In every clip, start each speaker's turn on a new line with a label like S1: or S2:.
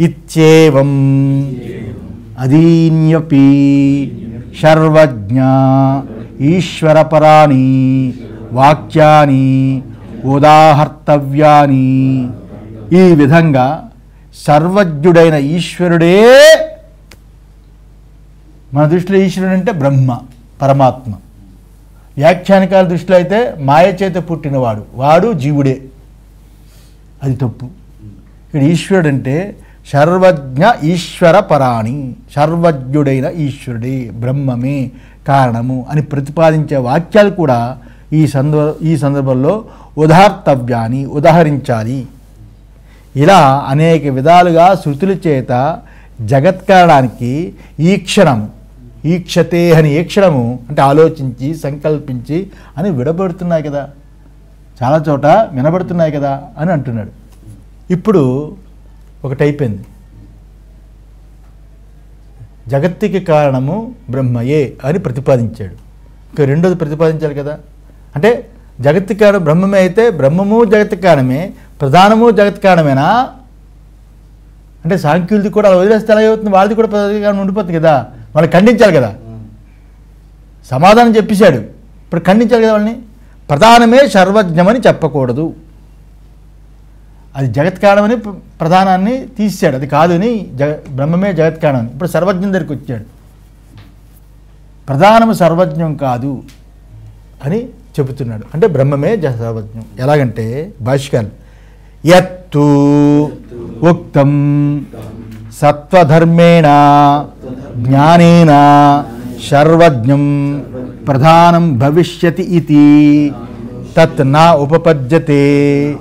S1: ఇత్యేవం అదీన్యపి సర్వజ్ఞ ఈశ్వరపరాణి వాక్యాన్ని ఉదాహర్తవ్యాని ఈ విధంగా సర్వజ్ఞుడైన ఈశ్వరుడే మన దృష్టిలో ఈశ్వరుడు అంటే బ్రహ్మ పరమాత్మ. వ్యాఖ్యానికాల దృష్టిలో అయితే మాయ చేత పుట్టినవాడు వాడు జీవుడే. అది తప్పు. ఇక్కడ ఈశ్వరుడు అంటే సర్వజ్ఞ ఈశ్వర పరాణి సర్వజ్ఞుడైన ఈశ్వరుడే బ్రహ్మమే కారణము అని ప్రతిపాదించే వాక్యాలు కూడా ఈ సందర్భ ఈ సందర్భంలో ఉదాహర్తవ్యాన్ని ఉదాహరించాలి. ఇలా అనేక విధాలుగా శృతుల చేత జగత్కారణానికి ఈ క్షణం ఈక్షతే అని ఈ క్షణము అంటే ఆలోచించి సంకల్పించి అని విడబడుతున్నాయి కదా. చాలా చోట వినబడుతున్నాయి కదా అని అంటున్నాడు. ఇప్పుడు ఒకటి అయిపోయింది జగత్తుకి కారణము బ్రహ్మయే అని ప్రతిపాదించాడు. ఇంకా రెండోది ప్రతిపాదించాలి కదా. అంటే జగత్తు కారణం బ్రహ్మమే అయితే బ్రహ్మము జగత్ కారణమే ప్రధానము జగత్ కారణమేనా? అంటే సాంఖ్యులది కూడా అలా వదిలేస్తే ఎలా అవుతుంది? వాళ్ళది కూడా ప్రధాన కారణం ఉండిపోతుంది కదా. వాళ్ళు ఖండించాలి కదా. సమాధానం చెప్పేశాడు. ఇప్పుడు ఖండించాలి కదా వాళ్ళని. ప్రధానమే సర్వజ్ఞమని చెప్పకూడదు. అది జగత్ కారణమని ప్ర- ప్రధానాన్ని తీసాడు అది కాదని జగ బ్రహ్మమే జగత్ కారణం అని. ఇప్పుడు సర్వజ్ఞం దగ్గరికి వచ్చాడు. ప్రధానము సర్వజ్ఞం కాదు అని చెబుతున్నాడు. అంటే బ్రహ్మమే జ సర్వజ్ఞం. ఎలాగంటే భాష్యకాలు యత్తు ఉక్తం సత్వధర్మేణ జ్ఞానేన సర్వజ్ఞం ప్రధానం భవిష్యతి ఇది తత్ నా ఉపపద్యతే.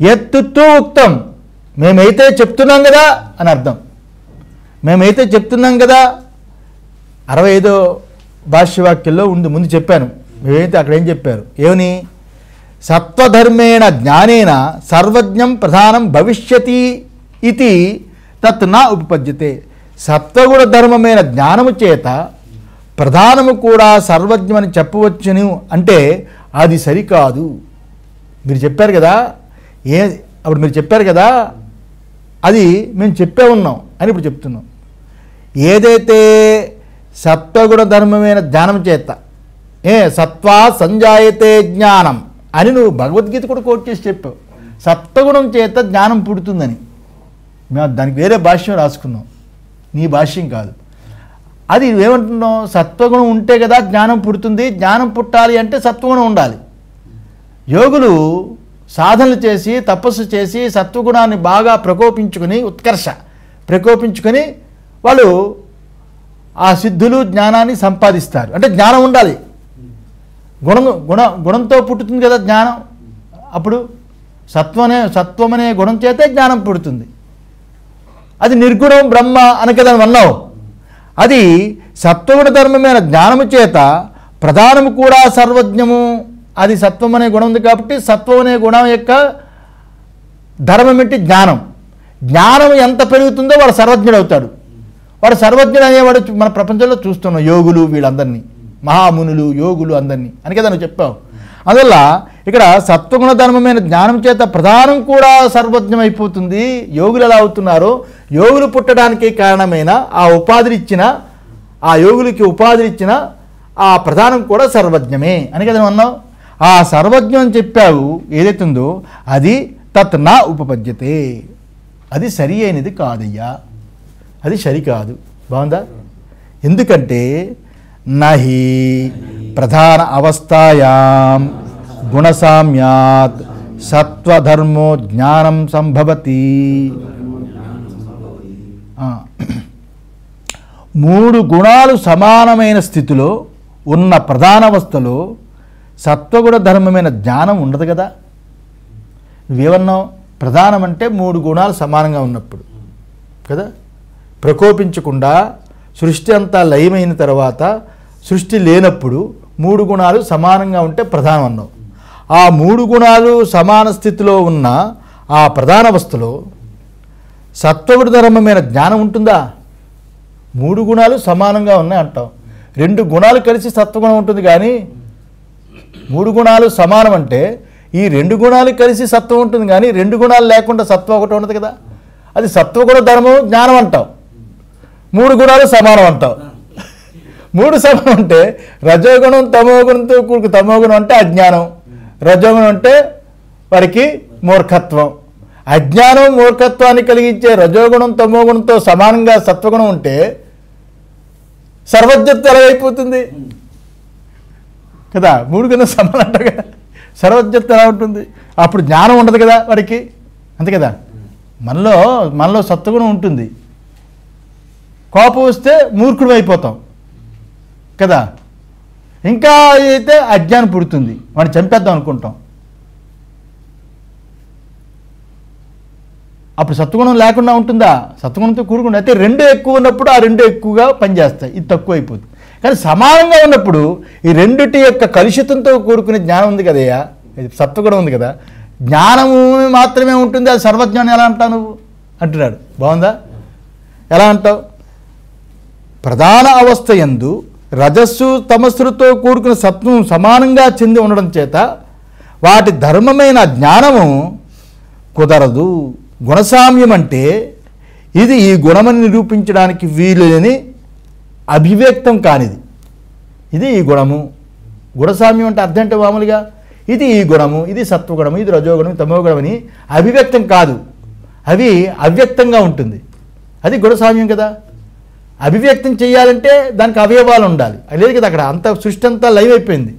S1: ఎత్తుతూ ఉక్తం. మేమైతే చెప్తున్నాం కదా అని అర్థం. మేమైతే చెప్తున్నాం కదా. అరవై ఐదో భాష్యవాక్యంలో ఉంది ముందు చెప్పాను. మేమైతే అక్కడ ఏం చెప్పారు? ఏమని? సత్వధర్మేణ జ్ఞానేన సర్వజ్ఞం ప్రధానం భవిష్యతి ఇది తత్ నా ఉపపద్యతే. సత్వగుణ ధర్మమైన జ్ఞానము చేత ప్రధానము కూడా సర్వజ్ఞమని చెప్పవచ్చును అంటే అది సరికాదు. మీరు చెప్పారు కదా? ఏ అప్పుడు మీరు చెప్పారు కదా అది మేము చెప్పే ఉన్నాం అని ఇప్పుడు చెప్తున్నాం. ఏదైతే సత్వగుణ ధర్మమైన ధ్యానం చేత ఏ సత్వా సంజాయతే జ్ఞానం అని నువ్వు భగవద్గీత కూడా కోట్ చేసి చెప్పావు. సత్వగుణం చేత జ్ఞానం పుడుతుందని. మేము దానికి వేరే భాష్యం రాసుకున్నాం. నీ భాష్యం కాదు. అది ఏమంటున్నావు సత్వగుణం ఉంటే కదా జ్ఞానం పుడుతుంది జ్ఞానం పుట్టాలి అంటే సత్వగుణం ఉండాలి. యోగులు సాధనలు చేసి తపస్సు చేసి సత్వగుణాన్ని బాగా ప్రకోపించుకొని ఉత్కర్ష ప్రకోపించుకొని వాళ్ళు ఆ సిద్ధులు జ్ఞానాన్ని సంపాదిస్తారు. అంటే జ్ఞానం ఉండాలి. గుణం గుణ గుణంతో పుట్టుతుంది కదా జ్ఞానం. అప్పుడు సత్వనే సత్వం అనే గుణం చేతే జ్ఞానం పుడుతుంది. అది నిర్గుణం బ్రహ్మ అని కదా అన్నావు. అది సత్వగుణ ధర్మమైన జ్ఞానము చేత ప్రధానము కూడా సర్వజ్ఞము. అది సత్వం అనే గుణం ఉంది కాబట్టి సత్వం అనే గుణం యొక్క ధర్మం ఏంటి? జ్ఞానం. జ్ఞానం ఎంత పెరుగుతుందో వాడు సర్వజ్ఞుడు అవుతాడు. వాడు సర్వజ్ఞుడు అనేవాడు మన ప్రపంచంలో చూస్తున్నాం యోగులు వీళ్ళందరినీ. మహామునులు యోగులు అందరినీ. అని కదా నువ్వు చెప్పావు. అందువల్ల ఇక్కడ సత్వగుణ ధర్మమైన జ్ఞానం చేత ప్రధానం కూడా సర్వజ్ఞం అయిపోతుంది యోగులు ఎలా అవుతున్నారో? యోగులు పుట్టడానికి కారణమైన ఆ ఉపాధిని ఇచ్చిన ఆ యోగులకి ఉపాధిని ఇచ్చిన ఆ ప్రధానం కూడా సర్వజ్ఞమే. అని కదా నువ్వు అన్నావు ఆ సర్వజ్ఞం అని చెప్పావు ఏదైతే ఉందో అది తత్ నా ఉపపద్యతే. అది సరి అయినది కాదయ్యా. అది సరికాదు బాగుందా? ఎందుకంటే నహి ప్రధాన అవస్థాయాం గుణసామ్యాత్ సత్వధర్మో జ్ఞానం సంభవతి. మూడు గుణాలు సమానమైన స్థితిలో ఉన్న ప్రధాన అవస్థలో సత్వగుణ ధర్మమైన జ్ఞానం ఉండదు కదా? నువ్వేమన్నావు ప్రధానం అంటే మూడు గుణాలు సమానంగా ఉన్నప్పుడు కదా? ప్రకోపించకుండా సృష్టి అంతా లయమైన తర్వాత సృష్టి లేనప్పుడు మూడు గుణాలు సమానంగా ఉంటే ప్రధానం అన్నావు ఆ మూడు గుణాలు సమాన స్థితిలో ఉన్న ఆ ప్రధాన వస్తులో సత్వగుణ ధర్మమైన జ్ఞానం ఉంటుందా? మూడు గుణాలు సమానంగా ఉన్నాయి అంటాం. రెండు గుణాలు కలిసి సత్వగుణం ఉంటుంది కానీ మూడు గుణాలు సమానం అంటే ఈ రెండు గుణాలు కలిసి సత్వం ఉంటుంది కానీ రెండు గుణాలు లేకుండా సత్వం ఒకటి ఉండదు కదా. అది సత్వగుణ ధర్మం జ్ఞానం అంటాం. మూడు గుణాలు సమానం అంటావు మూడు సమానం అంటే రజోగుణం తమోగుణంతో కూడుకు తమోగుణం అంటే అజ్ఞానం. రజోగుణం అంటే వారికి మూర్ఖత్వం. అజ్ఞానం మూర్ఖత్వాన్ని కలిగించే రజోగుణం తమోగుణంతో సమానంగా సత్వగుణం ఉంటే సర్వజ్ఞత ఎలా అయిపోతుంది? కదా? మూడు కన్నా సమానం అంట కదా? సర్వజ్ఞత ఎలా ఉంటుంది? అప్పుడు జ్ఞానం ఉండదు కదా వారికి అంతే కదా? మనలో మనలో సత్వగుణం ఉంటుంది. కోపం వస్తే మూర్ఖుడు అయిపోతాం కదా? ఇంకా అయితే అజ్ఞానం పుడుతుంది. వాడిని చంపేద్దాం అనుకుంటాం. అప్పుడు సత్వగుణం లేకుండా ఉంటుందా? సత్వగుణంతో కూడుకుండా అయితే రెండు ఎక్కువ ఉన్నప్పుడు ఆ రెండు ఎక్కువగా పనిచేస్తాయి. ఇది తక్కువ అయిపోతుంది కానీ సమానంగా ఉన్నప్పుడు ఈ రెండిటి యొక్క కలుషితంతో కూడుకునే జ్ఞానం ఉంది కదయ్యా? ఇది సత్వగుణం ఉంది కదా. జ్ఞానము మాత్రమే ఉంటుంది అది సర్వజ్ఞానం ఎలా అంటావు నువ్వు? అంటున్నాడు. బాగుందా? ఎలా అంటావు? ప్రధాన అవస్థ ఎందు రజస్సు తమస్సులతో కూడుకున్న సత్వం సమానంగా చెంది ఉండడం చేత వాటి ధర్మమైన జ్ఞానము కుదరదు. గుణసామ్యం అంటే ఇది ఈ గుణమని నిరూపించడానికి వీలుని అభివ్యక్తం కానిది. ఇది ఈ గుణము. గుణసామ్యం అంటే అర్థం అంటే మామూలుగా ఇది ఈ గుణము ఇది సత్వగుణము ఇది రజోగుణం తమోగుణం అని అభివ్యక్తం కాదు. అవి అవ్యక్తంగా ఉంటుంది. అది గుణసామ్యం కదా. అభివ్యక్తం చేయాలంటే దానికి అవయవాలు ఉండాలి. లేదు కదా అక్కడ. అంత సృష్టి అంతా లైవ్ అయిపోయింది.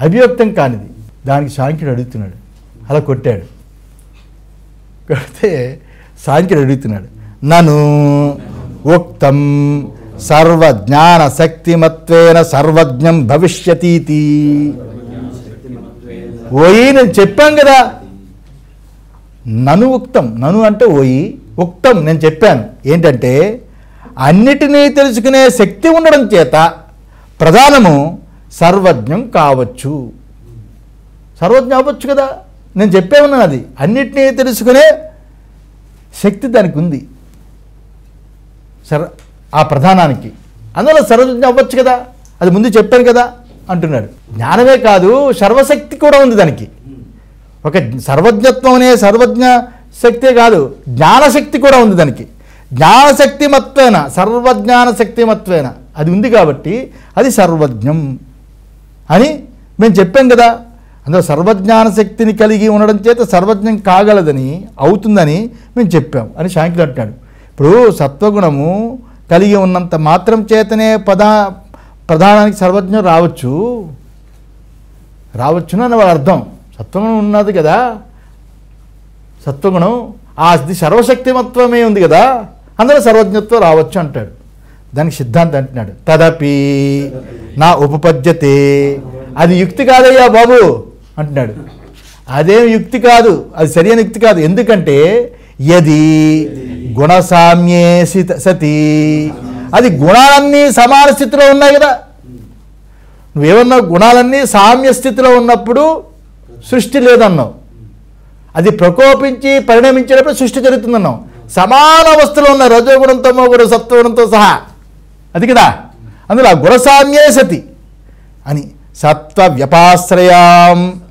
S1: అభివ్యక్తం కానిది. దానికి సాంఖ్యుడు అడుగుతున్నాడు. అలా కొట్టాడు. కొడితే సాంఖ్యుడు అడుగుతున్నాడు. నన్ను ఉక్తం సర్వజ్ఞాన శక్తిమత్వేన సర్వజ్ఞం భవిష్యతీతి ఓయి నేను చెప్పాను కదా నను ఉక్తం నను అంటే ఓయి ఉక్తం నేను చెప్పాను ఏంటంటే అన్నిటినీ తెలుసుకునే శక్తి ఉండడం చేత ప్రధానము సర్వజ్ఞం కావచ్చు సర్వజ్ఞ అవ్వచ్చు కదా నేను చెప్పే ఉన్నాను అది అన్నిటినీ తెలుసుకునే శక్తి దానికి ఉంది సర ఆ ప్రధానానికి. అందువల్ల సర్వజ్ఞ అవ్వచ్చు కదా? అది ముందు చెప్పాను కదా? అంటున్నాడు. జ్ఞానమే కాదు సర్వశక్తి కూడా ఉంది దానికి. ఒక సర్వజ్ఞత్వం అనే సర్వజ్ఞ శక్తే కాదు జ్ఞానశక్తి కూడా ఉంది దానికి. జ్ఞానశక్తి మత్వేన సర్వజ్ఞాన శక్తి మత్వేన అది ఉంది కాబట్టి అది సర్వజ్ఞం అని మేము చెప్పాం కదా. అందులో సర్వజ్ఞాన శక్తిని కలిగి ఉండడం చేత సర్వజ్ఞం కాగలదని అవుతుందని మేము చెప్పాం అని శాంకులు అంటున్నాడు. ఇప్పుడు సత్వగుణము కలిగి ఉన్నంత మాత్రం చేతనే పదా ప్రధానానికి సర్వజ్ఞం రావచ్చు. రావచ్చును అని వాళ్ళ అర్థం. సత్వగుణం ఉన్నది కదా. సత్వగుణం ఆ సర్వశక్తిమత్వమే ఉంది కదా. అందులో సర్వజ్ఞత్వం రావచ్చు అంటాడు. దానికి సిద్ధాంతం అంటున్నాడు. తదపి నా ఉపపద్యతే. అది యుక్తి కాదయ్యా బాబు అంటున్నాడు. అదేం యుక్తి కాదు. అది సరైన యుక్తి కాదు. ఎందుకంటే యది గుణసామ్యే సిత- అది గుణాలన్నీ సమాన స్థితిలో ఉన్నాయి కదా. నువ్వేమన్నావు? గుణాలన్నీ సామ్య స్థితిలో ఉన్నప్పుడు సృష్టి లేదన్నావు. అది ప్రకోపించి పరిణమించినప్పుడు సృష్టి జరుగుతుందన్నావు. సమాన అవస్థలో ఉన్న రజోగుణం తమోగుణం సత్వగుణంతో సహా. అది కదా. అందులో ఆ గుణసామ్యే సతి. అని సత్వ వ్యపాశ్రయాం.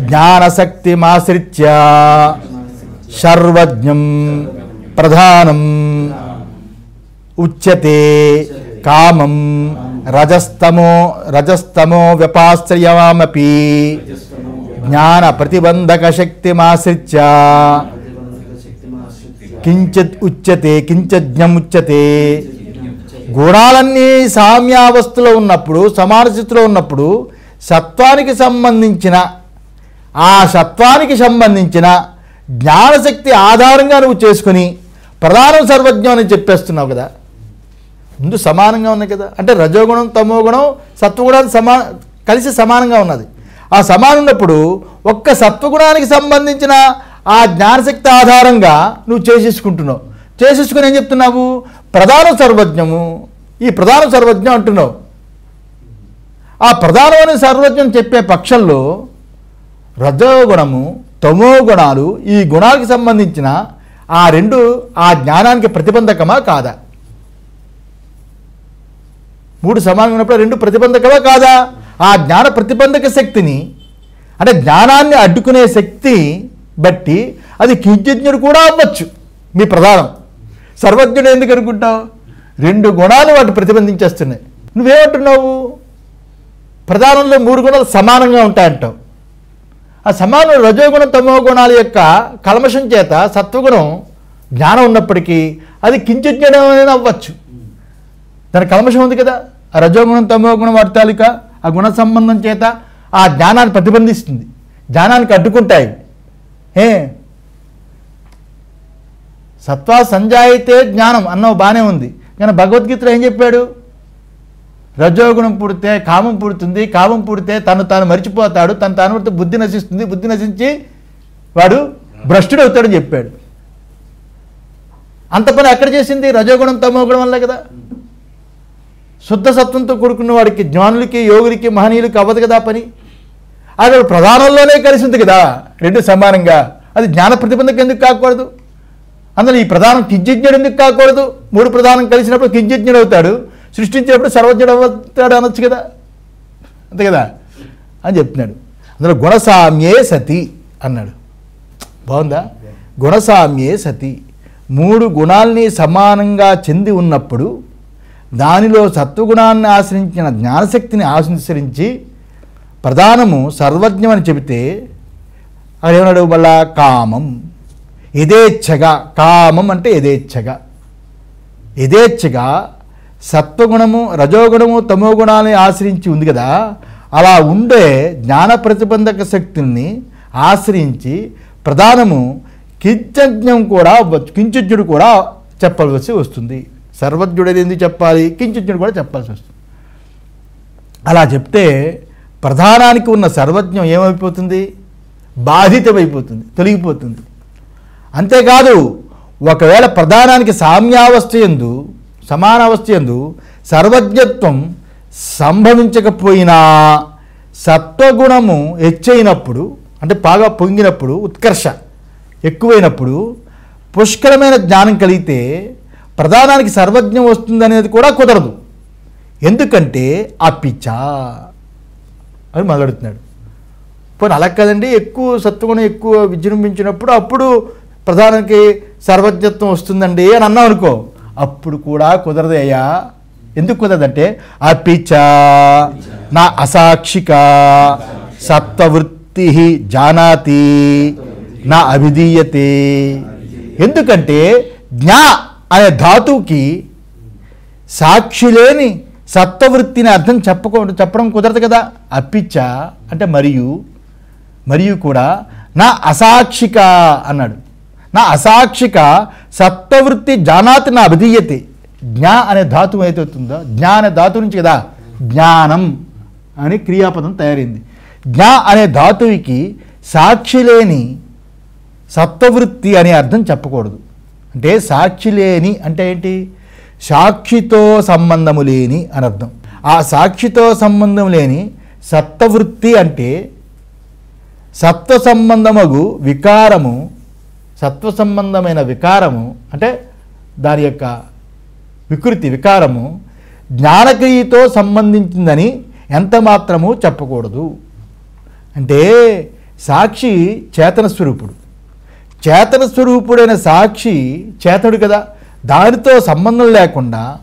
S1: జ్ఞానశక్తిమాశ్రిత్య. సర్వజ్ఞం ప్రధానం ఉచ్యతే కామం రజస్తమో రజస్తమో వ్యపాశ్రయమపి జ్ఞాన ప్రతిబంధక శక్తిమాశ్రిత్య కించిత్ ఉచ్యతే కించజ్ఞం ఉచ్యతే గుణాలన్నీ సామ్యావస్థలో ఉన్నప్పుడు సమాన స్థితిలో ఉన్నప్పుడు సత్వానికి సంబంధించిన ఆ సత్వానికి సంబంధించిన జ్ఞానశక్తి ఆధారంగా నువ్వు చేసుకుని ప్రధానం సర్వజ్ఞం అని చెప్పేస్తున్నావు కదా. ముందు సమానంగా ఉన్నాయి కదా. అంటే రజోగుణం తమోగుణం సత్వగుణాన్ని సమా కలిసి సమానంగా ఉన్నది. ఆ సమానం ఉన్నప్పుడు ఒక్క సత్వగుణానికి సంబంధించిన ఆ జ్ఞానశక్తి ఆధారంగా నువ్వు చేసేసుకుంటున్నావు. చేసేసుకుని ఏం చెప్తున్నావు? ప్రధాన సర్వజ్ఞము ఈ ప్రధాన సర్వజ్ఞం అంటున్నావు. ఆ ప్రధానమైన సర్వజ్ఞం చెప్పే పక్షంలో రజోగుణము తమో గుణాలు ఈ గుణాలకు సంబంధించిన ఆ రెండు ఆ జ్ఞానానికి ప్రతిబంధకమా కాదా? మూడు సమానం ఉన్నప్పుడు రెండు ప్రతిబంధకమా కాదా? ఆ జ్ఞాన ప్రతిబంధక శక్తిని అంటే జ్ఞానాన్ని అడ్డుకునే శక్తి బట్టి అది కించిజ్ఞుడు కూడా అవ్వచ్చు మీ ప్రధానం. సర్వజ్ఞుడు ఎందుకు అనుకుంటావు రెండు గుణాలు వాటి ప్రతిబంధించేస్తున్నాయి. నువ్వేమంటున్నావు? ప్రధానంలో మూడు గుణాలు సమానంగా ఉంటాయంటావు. ఆ సమానం రజోగుణం తమో గుణాల యొక్క కల్మషం చేత సత్వగుణం జ్ఞానం ఉన్నప్పటికీ అది కించిజ్ఞానం అనేది అవ్వచ్చు. దాని కల్మషం ఉంది కదా. ఆ రజోగుణం తమో గుణం వాటి ఆ గుణ సంబంధం చేత ఆ జ్ఞానాన్ని ప్రతిబంధిస్తుంది. జ్ఞానానికి అడ్డుకుంటాయి. ఏ? సత్వా సంజాయితే జ్ఞానం అన్నవి బాగానే ఉంది. కానీ భగవద్గీతలో ఏం చెప్పాడు? రజోగుణం పుడితే కామం పుడుతుంది కామం పుడితే తను తాను మర్చిపోతాడు తను తాను పుడితే బుద్ధి నశిస్తుంది బుద్ధి నశించి వాడు భ్రష్టుడు అవుతాడని చెప్పాడు. అంత పని ఎక్కడ చేసింది? రజోగుణం తమోగుణం వల్ల కదా. శుద్ధ సత్వంతో కూడుకున్న వాడికి జ్ఞానులకి యోగులకి మహనీయులకి అవ్వదు కదా పని. అది ప్రధానంలోనే కలిసి ఉంది కదా. రెండు సమానంగా. అది జ్ఞాన ప్రతిబంధకు ఎందుకు కాకూడదు? అందులో ఈ ప్రధానం కించిజ్ఞుడు ఎందుకు కాకూడదు? మూడు ప్రధానం కలిసినప్పుడు కించిజ్ఞుడు అవుతాడు. సృష్టించినప్పుడు సర్వజ్ఞుడు అవుతాడు అనొచ్చు కదా? అంతే కదా? అని చెప్తున్నాడు. అందులో గుణసామ్యే సతి అన్నాడు. బాగుందా? గుణసామ్యే సతి. మూడు గుణాల్ని సమానంగా చెంది ఉన్నప్పుడు దానిలో సత్వగుణాన్ని ఆశ్రయించిన జ్ఞానశక్తిని ఆశ్రయించి ప్రధానము సర్వజ్ఞమని చెబితే అక్కడ ఏమన్నాడు మళ్ళా కామం. యథేచ్ఛగా. కామం అంటే యథేచ్ఛగా. యథేచ్ఛగా సత్వగుణము రజోగుణము తమో గుణాలని ఆశ్రయించి ఉంది కదా. అలా ఉండే జ్ఞాన ప్రతిబంధక శక్తుల్ని ఆశ్రయించి ప్రధానము కించజ్ఞం కూడా అవ్వచ్చు కూడా చెప్పవలసి వస్తుంది. సర్వజ్ఞుడు ఎందుకు చెప్పాలి? కించిజ్ఞుడు కూడా చెప్పాల్సి వస్తుంది. అలా చెప్తే ప్రధానానికి ఉన్న సర్వజ్ఞం ఏమైపోతుంది? బాధితమైపోతుంది తొలగిపోతుంది. అంతేకాదు ఒకవేళ ప్రధానానికి సామ్యావస్థ ఎందు సమాన ఎందు సర్వజ్ఞత్వం సంభవించకపోయినా సత్వగుణము హెచ్చైనప్పుడు అంటే బాగా పొంగినప్పుడు ఉత్కర్ష ఎక్కువైనప్పుడు పుష్కరమైన జ్ఞానం కలిగితే ప్రధానానికి సర్వజ్ఞం వస్తుందనేది కూడా కుదరదు. ఎందుకంటే ఆ పిచ్చ అని మొదలెడుతున్నాడు పోనీ అలా కదండి ఎక్కువ సత్వగుణం ఎక్కువ విజృంభించినప్పుడు అప్పుడు ప్రధానానికి సర్వజ్ఞత్వం వస్తుందండి అని అన్నాం అనుకో అప్పుడు కూడా కుదరదయ్యా ఎందుకు కుదరదంటే అపిచ నా అసాక్షిక సత్వవృత్తి జానాతి నా అభిధీయతే. ఎందుకంటే జ్ఞా అనే ధాతువుకి సాక్షి లేని సత్వవృత్తిని అర్థం చెప్పకూ చెప్పడం కుదరదు కదా. అప్పిచ్చ అంటే మరియు మరియు కూడా నా అసాక్షిక అన్నాడు. నా అసాక్షిక సత్వవృత్తి జానాతి నా అభిధీయతే. జ్ఞా అనే ధాతువు అయితే అవుతుందో జ్ఞా అనే ధాతువు నుంచి కదా? జ్ఞానం అని క్రియాపదం తయారైంది. జ్ఞా అనే ధాతువుకి సాక్షి లేని సత్వవృత్తి అనే అర్థం చెప్పకూడదు. అంటే సాక్షి లేని అంటే ఏంటి? సాక్షితో సంబంధము లేని అని అర్థం. ఆ సాక్షితో సంబంధం లేని సత్వవృత్తి అంటే సత్వ సంబంధమగు వికారము సత్వ సంబంధమైన వికారము అంటే దాని యొక్క వికృతి వికారము జ్ఞానక్రియతో సంబంధించిందని ఎంత మాత్రము చెప్పకూడదు. అంటే సాక్షి చేతన స్వరూపుడు. చేతన స్వరూపుడైన సాక్షి చేతడు కదా. దానితో సంబంధం లేకుండా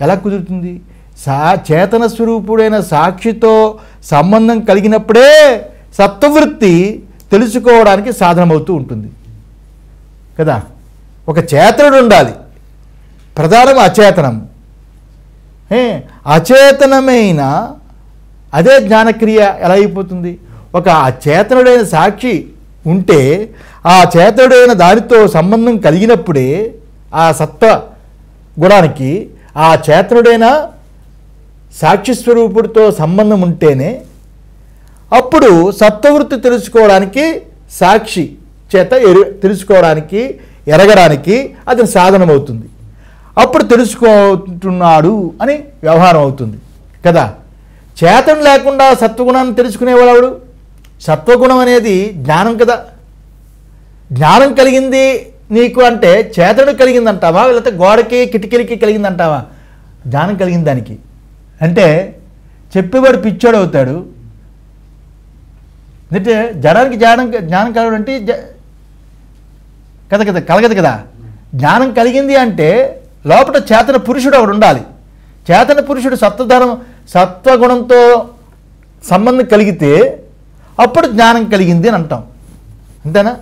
S1: ఎలా కుదురుతుంది? సా చేతన స్వరూపుడైన సాక్షితో సంబంధం కలిగినప్పుడే సత్వవృత్తి తెలుసుకోవడానికి సాధనమవుతూ ఉంటుంది. కదా? ఒక చేతనుడు ఉండాలి. ప్రధానం అచేతనం. అచేతనమైన అదే జ్ఞానక్రియ ఎలా అయిపోతుంది? ఒక అచేతనుడైన సాక్షి ఉంటే ఆ చేతనుడైన దానితో సంబంధం కలిగినప్పుడే ఆ సత్వ గుణానికి ఆ చేతనుడైన సాక్షి స్వరూపుడితో సంబంధం ఉంటేనే అప్పుడు సత్వవృత్తి తెలుసుకోవడానికి సాక్షి చేత ఎరు తెలుసుకోవడానికి ఎరగడానికి అది సాధనమవుతుంది. అప్పుడు తెలుసుకుంటున్నాడు అని వ్యవహారం అవుతుంది. కదా? చేతన లేకుండా సత్వగుణాన్ని తెలుసుకునేవాడు సత్వగుణం అనేది జ్ఞానం కదా. జ్ఞానం కలిగింది నీకు అంటే చేతడు కలిగింది అంటావా లేకపోతే గోడకి కిటికీలకి కలిగింది అంటావా జ్ఞానం కలిగింది దానికి. అంటే చెప్పేవాడు పిచ్చోడు అవుతాడు ఎందుకంటే జడానికి జ్ఞానం జ్ఞానం కలగడం అంటే జ- కదా కదా కలగదు కదా. జ్ఞానం కలిగింది అంటే లోపల చేతన పురుషుడు ఒకడు ఉండాలి. చేతన పురుషుడు సత్వధనం సత్వగుణంతో సంబంధం కలిగితే అప్పుడు జ్ఞానం కలిగింది అని అంటాం. అంతేనా?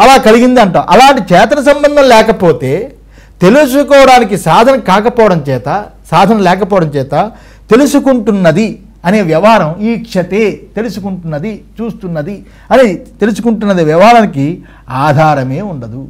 S1: అలా కలిగింది అంటాం. అలాంటి చేతన సంబంధం లేకపోతే తెలుసుకోవడానికి సాధన కాకపోవడం చేత సాధన లేకపోవడం చేత తెలుసుకుంటున్నది అనే వ్యవహారం ఈ క్షతే తెలుసుకుంటున్నది చూస్తున్నది. అని తెలుసుకుంటున్నది వ్యవహారానికి ఆధారమే ఉండదు.